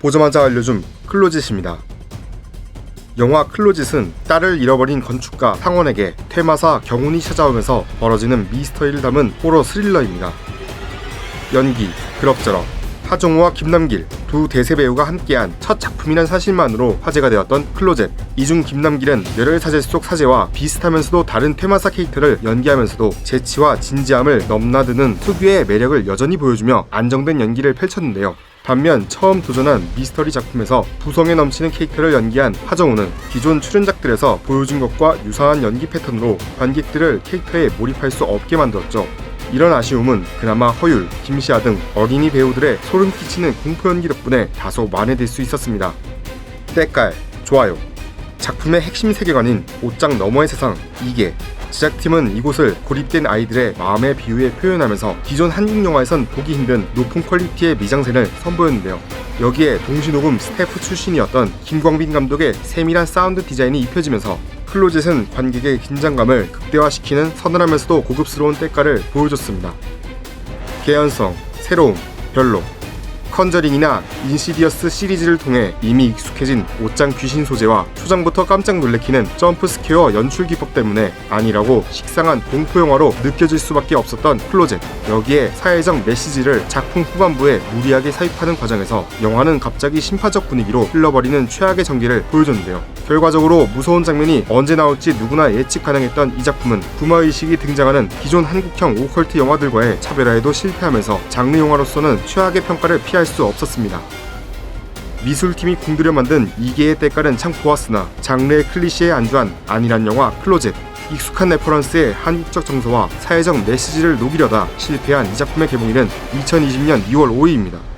보자마자 알려줌 클로짓입니다. 영화 클로짓은 딸을 잃어버린 건축가 상원에게 퇴마사 경운이 찾아오면서 벌어지는 미스터리를 담은 호러 스릴러입니다. 연기, 그럭저럭, 하정우와 김남길 두 대세 배우가 함께한 첫 작품이란 사실만으로 화제가 되었던 클로젯. 이중 김남길은 열혈 사제 속 사제와 비슷하면서도 다른 퇴마사 캐릭터를 연기하면서도 재치와 진지함을 넘나드는 특유의 매력을 여전히 보여주며 안정된 연기를 펼쳤는데요. 반면 처음 도전한 미스터리 작품에서 부성에 넘치는 캐릭터를 연기한 하정우는 기존 출연작들에서 보여준 것과 유사한 연기 패턴으로 관객들을 캐릭터에 몰입할 수 없게 만들었죠. 이런 아쉬움은 그나마 허율, 김시아 등 어린이 배우들의 소름 끼치는 공포 연기 덕분에 다소 만회될 수 있었습니다. 때깔, 좋아요. 작품의 핵심 세계관인 옷장 너머의 세상 이게 제작팀은 이곳을 고립된 아이들의 마음의 비유에 표현하면서 기존 한국 영화에선 보기 힘든 높은 퀄리티의 미장센을 선보였는데요. 여기에 동시녹음 스태프 출신이었던 김광빈 감독의 세밀한 사운드 디자인이 입혀지면서 클로젯은 관객의 긴장감을 극대화시키는 서늘하면서도 고급스러운 때깔을 보여줬습니다. 개연성, 새로움, 별로. 컨저링이나 인시디어스 시리즈를 통해 이미 익숙해진 옷장 귀신 소재와 초장부터 깜짝 놀래키는 점프 스퀘어 연출 기법 때문에 아니라고 식상한 공포 영화로 느껴질 수밖에 없었던 클로젯. 여기에 사회적 메시지를 작품 후반부에 무리하게 삽입하는 과정에서 영화는 갑자기 심파적 분위기로 흘러버리는 최악의 전개를 보여줬는데요. 결과적으로 무서운 장면이 언제 나올지 누구나 예측 가능했던 이 작품은 구마의식이 등장하는 기존 한국형 오컬트 영화들과의 차별화에도 실패하면서 장르 영화로서는 최악의 평가를 피할 수 없었습니다. 미술팀이 공들여 만든 이계의 때깔은 참 좋았으나 장르의 클리셰에 안주한 안일한 영화 클로젯 익숙한 레퍼런스의 한국적 정서와 사회적 메시지를 녹이려다 실패한 이 작품의 개봉일은 2020년 2월 5일입니다.